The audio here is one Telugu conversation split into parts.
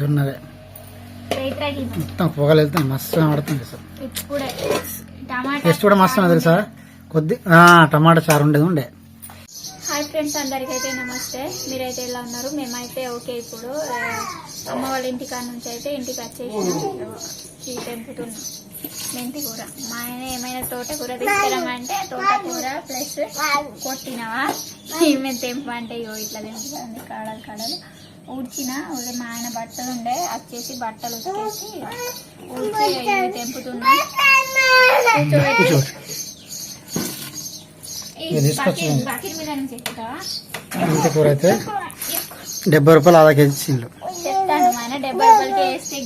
జొన్నదే మొత్తం పొగలు వెళ్తాయి మస్తు ఆడుతుంది టేస్ట్ కూడా మస్తు తెలుసా? కొద్ది టమాటా చారు ఉండేది ఉండే. హాయ్ ఫ్రెండ్స్ అందరికైతే నమస్తే. మీరైతే ఎలా ఉన్నారు? మేమైతే ఓకే ఇప్పుడు. అమ్మ వాళ్ళ ఇంటికాడ నుంచి అయితే ఇంటికి వచ్చేసినాం ఈ తెంపుతున్నాం మెంతి కూర. మా ఆయన ఏమైనా తోటకూర తీసుకురామంటే తోటకూర ప్లస్ కొట్టినవా? మేము తెంపమంటే ఇగో ఇట్లా తెంపుతుంది కాడలు కాడలు. ఊళ్ళో మా ఆయన బట్టలు ఉండే వచ్చేసి బట్టలు ఉతికేసి తెంపుతున్నా. బకెట్ మీద నుంచి ఎక్కుతావా డెబ్బై రూపాయలు ఆదా కేజీ ఇచ్చిండ్రు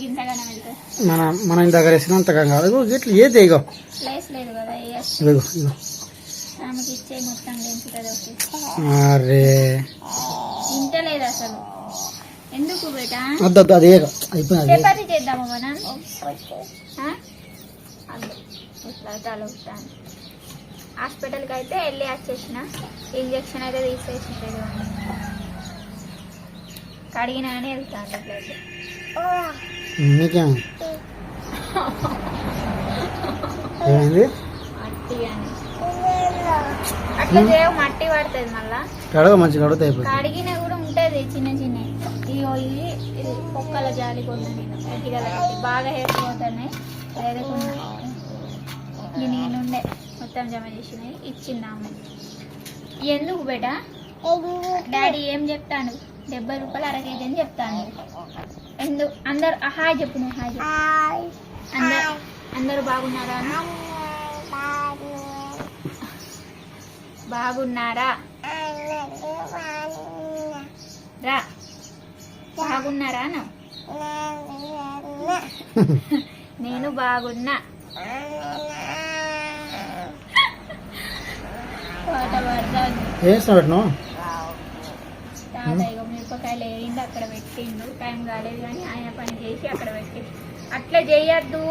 మన మన మన ఇంటి దగ్గర వేసినంతగా కాదు ఇగో ఇట్లా ఏది ఇగో కదా ఇగో ఒకటి. అరే. ఎందుకు బేటా? వద్దు అది ఏగో అయిపోయింది చపాతీ చేద్దాము మనం. ఇట్లా తలుపుతాను హాస్పిటల్కి అయితే వెళ్ళి వచ్చేసిన. ఇంజక్షన్ అయితే తీసేసింది కడిగినానే వెళ్తాను ఇట్లయితే ఏమైంది? మట్టి అని. అట్లా చేయవు మట్టి పడుతుంది మళ్ళా. కడగ మంచిగా కడిగిన కూడా ఉంటది చిన్న చిన్న ఇగో ఇది ఇది కుక్కల జాలి కొన్నా నేను. గట్టిగా బాగా హెయిర్ పోతున్నాయి ఇది నేనుండే. మొత్తం జమ చేసినాయి ఇచ్చింది ఆమె ఎందుకు బేట? డాడీ ఏం చెప్తాను? డెబ్బై రూపాయలు అర కేజీ అని చెప్తాను. ఎందుకు అందరు హాయ్ చెప్పు నువ్వు హాయ్ చెప్పు. అందరు అందరూ బాగున్నారా? బాగున్నారా? రా. బాగున్నారా నేను బాగున్నా. మిరపకాయలు వేయింది అక్కడ పెట్టిండు. టైం కాలేదు కానీ ఆయన పని చేసి అక్కడ పెట్టి. అట్లా చేయొద్దు.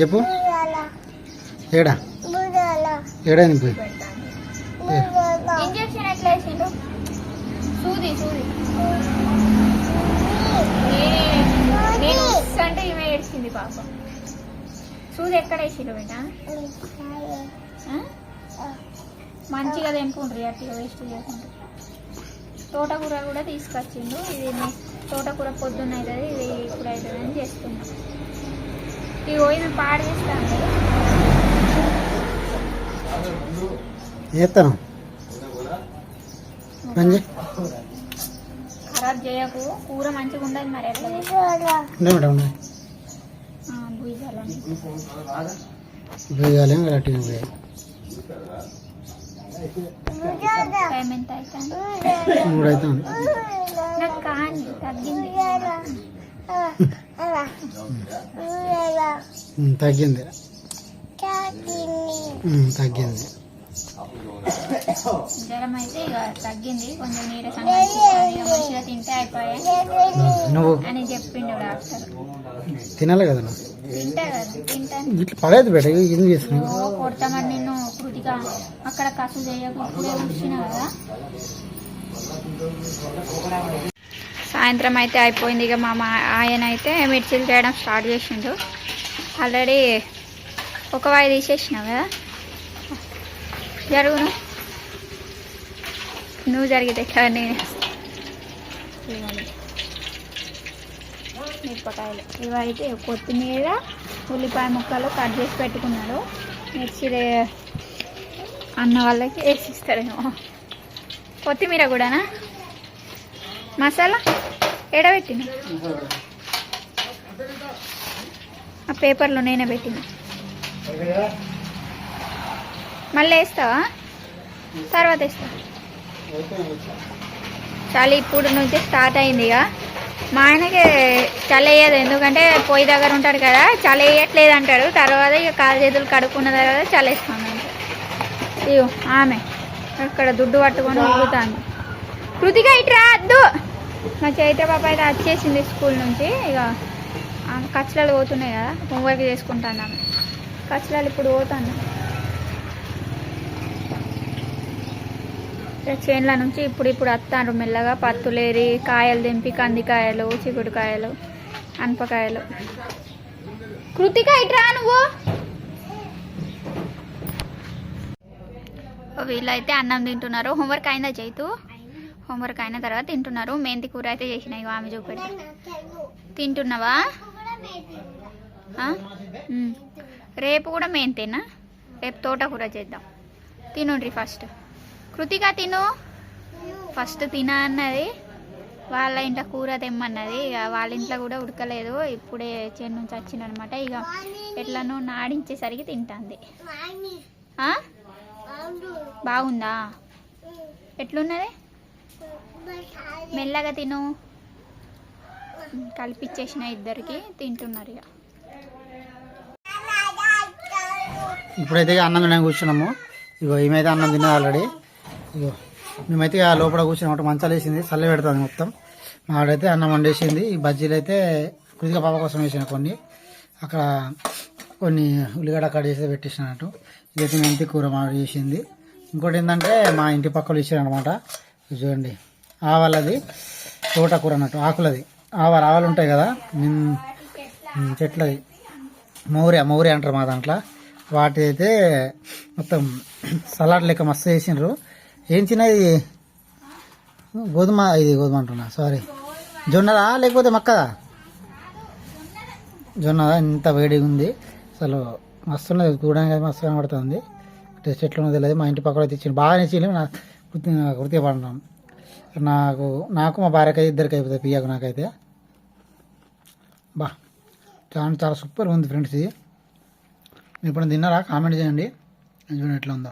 చెప్పు? ఏడా? ఏడైంది పోయి? అంటే ఈమె ఏడ్చింది పాపం. సూది ఎక్కడ వేసిండు ఆ? మంచిగా తెంపుండ్రి అట్లా వేస్ట్ చేయకుండా తోటకూర కూడా తీసుకొచ్చిండు. ఇది తోటకూర పొద్దున్న అవుతుంది ఇది ఇప్పుడు అవుతుంది అని చేస్తున్నాం. ఇగో ఇది పాడు చేస్తాను చేస్తాను. ఖరాబ్ చేయకు. కూర మంచిగా ఉండదు మరి. ఎట్లా చేసి ఉండే మేడం ఉండే. భూజాలని వేయాలి గట్టిగా వేయాలి టైం ఎంత అవుతుంది మూడు అవుతుంది నాకు కానీ తగ్గింది. తగ్గింది. జ్వరం అయితే ఇక తగ్గింది. కొంచెం మంచిగా తింటే అయిపోయాయి నువ్వు? అని చెప్పిండు డాక్టర్. తినాలి కదా ఇట్లా పడేది బేట ఏం చేస్తున్నావు? ఓ కొడతామని కృతిగా అక్కడ కసు చేయకుండా ఉంచిన కదా. సాయంత్రం అయితే అయిపోయింది. ఇక మా మా ఆయన అయితే మిర్చిలు చేయడం స్టార్ట్ చేసిండు. ఆల్రెడీ ఒక వాయి తీసేసినావు? కదా జరుగును. నువ్వు జరిగితే ఎట్లా నేను. మిరపకాయలు. ఇవైతే కొత్తిమీర ఉల్లిపాయ ముక్కలు కట్ చేసి పెట్టుకున్నాడు. మిర్చి అన్న వాళ్ళకి వేసి ఇస్తాడేమో కొత్తిమీర కూడానా? మసాలా? ఎడబెట్టిన ఆ పేపర్లో నేనే పెట్టిన. మళ్ళీ వేస్తావా? తర్వాత వేస్తా. చలి ఇప్పుడు నుంచి స్టార్ట్ అయింది ఇక. మా ఆయనకి చలి వేయదు ఎందుకంటే పొయ్యి దగ్గర ఉంటాడు కదా చలి వేయట్లేదు అంటాడు. తర్వాత ఇక కాలు చేతులు కడుక్కున్న తర్వాత చలేస్తాను ఇగో ఆమె అక్కడ దుడ్డు పట్టుకొని ఊగుతాను కృతిగా ఇట్రా అద్దు. మా చైత్ర పాప అయితే వచ్చేసింది స్కూల్ నుంచి. ఇక ఆమె కచ్చలాలు పోతున్నాయి కదా హోంవర్క్ చేసుకుంటాను ఆమె. కచ్చలాలు ఇప్పుడు పోతాను. చేన్ల నుంచి ఇప్పుడు ఇప్పుడు వస్తాను మెల్లగా పత్తులేరి కాయలు దింపి కందికాయలు చిగుడుకాయలు అనపకాయలు. కృతిక ఇట్రా నువ్వు? వీళ్ళైతే అన్నం తింటున్నారు. హోంవర్క్ అయిందా చేతు హోంవర్క్ అయిన తర్వాత తింటున్నారు. మెంతి కూర అయితే చేసినాయి ఆమె చూపెట్టి. తింటున్నావా? రేపు కూడా మెంతేనా రేపు తోటకూర చేద్దాం. తినుండ్రి ఫస్ట్. కృతిక తిను. ఫస్ట్ తిన అన్నది. వాళ్ళ ఇంట్లో కూర తెమ్మన్నది. ఇక వాళ్ళ ఇంట్లో కూడా ఉడకలేదు. ఇప్పుడే చేను నుంచి వచ్చిందనమాట ఇక ఎట్లనో నాడించేసరికి తింటుంది. బాగుందా? ఎట్లున్నది? మెల్లగా తిను. కలిపిచ్చేసిన ఇద్దరికి తింటున్నారు ఇక. ఇప్పుడైతే అన్నం తినడానికి కూర్చున్నాము. ఇగో ఈమెయితే అన్నం తిన్నది ఆల్రెడీ ఇగో మేమైతే లోపల కూర్చున్నాం. మంచాలు వేసింది చల్ల పెడుతుంది మొత్తం. మాడైతే అన్నం వండేసింది. ఈ బజ్జీలు అయితే కృతిక పాప కోసం వేసిన కొన్ని. అక్కడ కొన్ని ఉల్లిగడ్డ కట్ చేసి పెట్టేసినట్టు ఇదైతే మెంతి కూర మాడి చేసింది. ఇంకోటి ఏంటంటే మా ఇంటి పక్కలు ఇచ్చారనమాట చూడండి. ఆవాలది తోటకూర అన్నట్టు. ఆకులది. ఆవాలు ఆవాలు ఉంటాయి కదా. చెట్లది. మౌర్య మౌర్య అంటారు మా దాంట్లో. వాటి అయితే మొత్తం సలాడ్ లెక్క మస్తు వేసిండ్రు ఏం చిన్నది గోధుమ ఇది గోధుమ అంటున్నా సారీ జొన్నదా లేకపోతే మక్కదా? జొన్నదా? ఇంత వేడిగా ఉంది. అసలు మస్తు ఉన్నది చూడడానికి మస్తు కనబడుతుంది. టేస్ట్ ఎట్లా ఉన్నది తెలియదు. మా ఇంటి పక్కన తెచ్చిండు బాగా నచ్చింది నా కృతి కృతి పడినాం నాకు నాకు మా భార్యకి అయితే ఇద్దరికి అయిపోతుంది పియ్యకు నాకైతే. బా చాలా చాలా సూపర్ ఉంది ఫ్రెండ్స్ ఇది. ఇప్పుడు తిన్నారా? కామెంట్ చేయండి. చూడండి ఎట్లా ఉందో.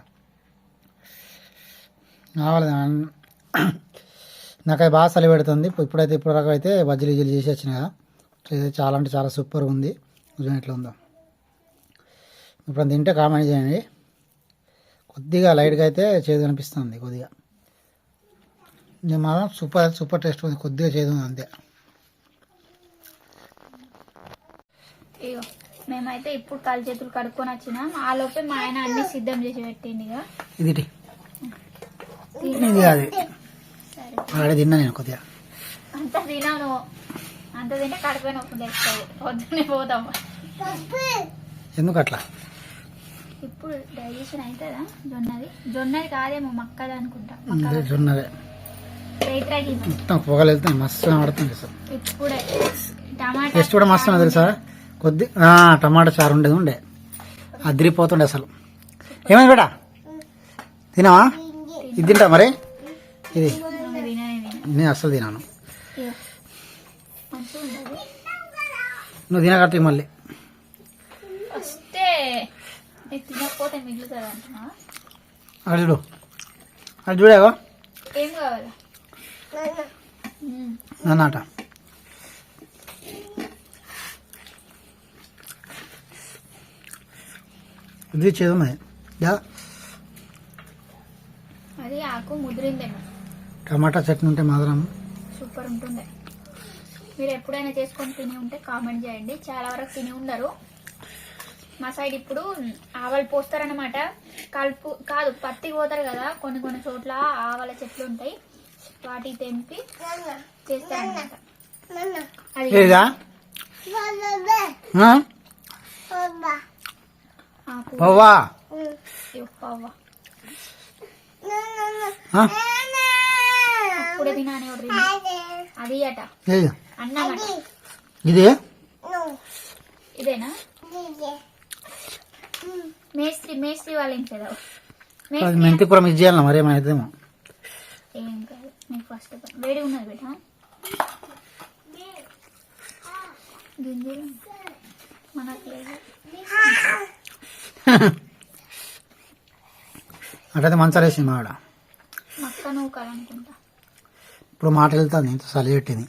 కావాలి నాకు అది బాగా చలి పెడుతుంది. ఇప్పుడు- ఇప్పుడైతే ఇప్పుడు రకం అయితే బజ్జీలు గిజ్జీలు చేసి వచ్చిన కదా. చాలా అంటే చాలా సూపర్ ఉంది. చూడండి ఎట్లా ఉందో. ఇప్పుడు తింటే కామెంట్ చేయండి. కొద్దిగా లైట్గా అయితే చేదు అనిపిస్తుంది కొద్దిగా. ఇది మాత్రం సూపర్ సూపర్ టేస్ట్ ఉంది. కొద్దిగా చేదు ఉంది అంతే. ఇగో. మేమైతే ఇప్పుడు కాలు చేతులు కడుక్కొని వచ్చినాం. ఆ లోపే మా ఆయన అన్ని సిద్ధం చేసి పెట్టింది ఇది అది. తిన్నా నేను కొద్దిగా. అంత తినాను. అంత తింటే కడుపు నొప్పి తెస్తుంది. పొద్దున్నే పోతాం ఎందుకు అట్లా? ఇప్పుడు డైజెషన్ అవుతుందా జొన్నది? జొన్నది కాదేమో మక్కది అనుకుంటా. జొన్నదే. మొత్తం పొగలు వెళ్తాయి మస్తు అసలు. ఇప్పుడే. టమాటా టేస్ట్ కూడా మస్తు తెలుసా? కొద్ది టమాటా చారు ఉండేది ఉండే. అదిరిపోతుండే అసలు. ఏమైంది బేటా? తినావా? ఇది తింటా మరి? ఇది. నేను అస్సలు తినాను. నువ్వు తినకట్టి మళ్ళీ. అక్కడ చూడు. అది చూడేవా? కావాలా? ఇది చేదు ఉన్నది యా అది ఆకు ముదిరిందేమో టమాటా చట్నీ ఉంటే మాత్రం సూపర్ ఉంటుండే. మీరు ఎప్పుడైనా చేసుకొని తిని ఉంటే కామెంట్ చేయండి. చాలా వరకు తిని ఉండరు. మా సైడ్ ఇప్పుడు ఆవాలు పోస్తారనమాట కలుపు కాదు పత్తి పోతారు కదా కొన్ని కొన్ని చోట్ల ఆవాల చెట్లు ఉంటాయి. వాటికి తెంపి చేస్తారనమాట అది పవ్వా? ఇది? ఇదేనా? మేస్త్రి మేస్త్రి వాళ్ళ చేయాలి మరి ఏమైనా అయితేమో ఏం కాదు నీకు ఫస్ట్ వేడి ఉన్నది బేట? గింజలు? మనకు లేదు. అట్లయితే మంచాలు వేసింది మా కాదనుకుంటా. ఇప్పుడు మాట వెళ్తుంది ఇంత చలి పెట్టింది.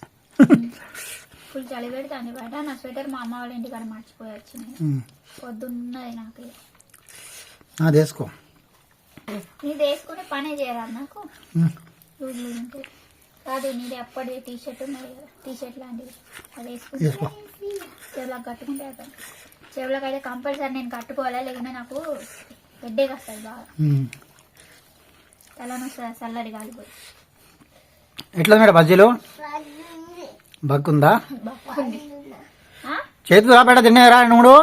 ఫుల్ చలి పెడుతుంది బయట నా స్వెటర్ మా అమ్మ వాళ్ళ ఇంటికాడ మర్చిపోయి వచ్చింది. పొద్దున్నది నాకు. అది వేసుకో. నీది వేసుకునే పనే చేయరాదు నాకు. కాదు నీది అప్పటి టీ షర్ట్ టీ షర్ట్ లాంటిది. అది వేసుకో. వేసుకుంటే కట్టుకుంటే చెవులకు అయితే కంపల్సరీ నేను కట్టుకోవాలి? లేకుంటే నాకు హెడ్డేక్ వస్తుంది బాగా. తలనొస్తుంది చల్లడి కాలిపోయి ఎట్లా మేడం బజ్జీలు ఆ? చేతులు రాబెట్ట తిన్నారా? నువ్వు?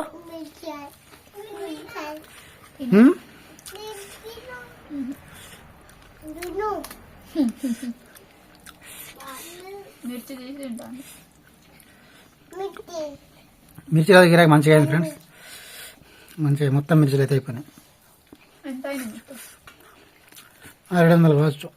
మిర్చి తీసి తింటాను. మిర్చి కాదు గిరాకి మంచిగా అయింది ఫ్రెండ్స్ మంచిగా మొత్తం మిర్చిలు అయితే అయిపోయినాయి. రెండు వందలు కావచ్చు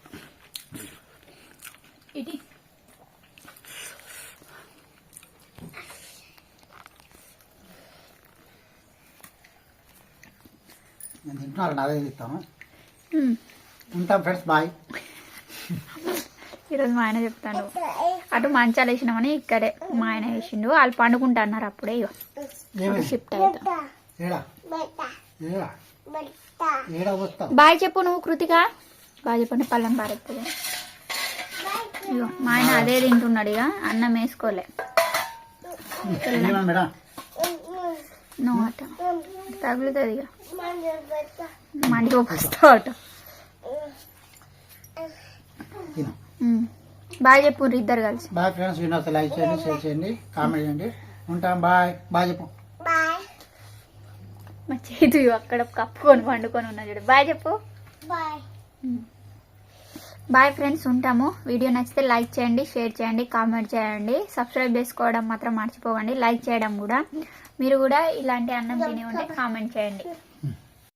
నేను తింటున్నాను అదే ఉమ్. ఉంటాం ఫ్రెండ్స్ బాయ్ ఈరోజు మా ఆయన చెప్తాడు. అటు మంచాలు వేసినామని ఇక్కడే మా ఆయన వేసిండు. వాళ్ళు పండుకుంటున్నారు అప్పుడే ఇగో. ఏమి? షిఫ్ట్ అవుతా. బాయ్ చెప్పు నువ్వు కృతిక. బాయ్ చెప్పండి పళ్ళెం పారెత్తుంది. ఇగో మా ఆయన అదే తింటున్నాడు ఇక అన్నం వేసుకోలే. నువ్వు అట తగులుతుంది ఇక మండికి వస్తావు అట. బాయ్ చెప్పు ఇద్దరు కలిసి. బాయ్ ఫ్రెండ్స్ వినోద్ లైక్ చేయండి షేర్ చేయండి కామెంట్ చేయండి. ఉంటాం బాయ్. బాయ్ చెప్పు. మా చేతు అక్కడ కప్పుకొని పండుకొని ఉన్నా చూడు. బాయ్ చెప్పు. బాయ్ ఫ్రెండ్స్ ఉంటాము. వీడియో నచ్చితే లైక్ చేయండి షేర్ చేయండి కామెంట్ చేయండి. సబ్స్క్రైబ్ చేసుకోవడం మాత్రం మర్చిపోకండి. లైక్ చేయడం కూడా. మీరు కూడా ఇలాంటి అన్నం తిని ఉంటే కామెంట్ చేయండి.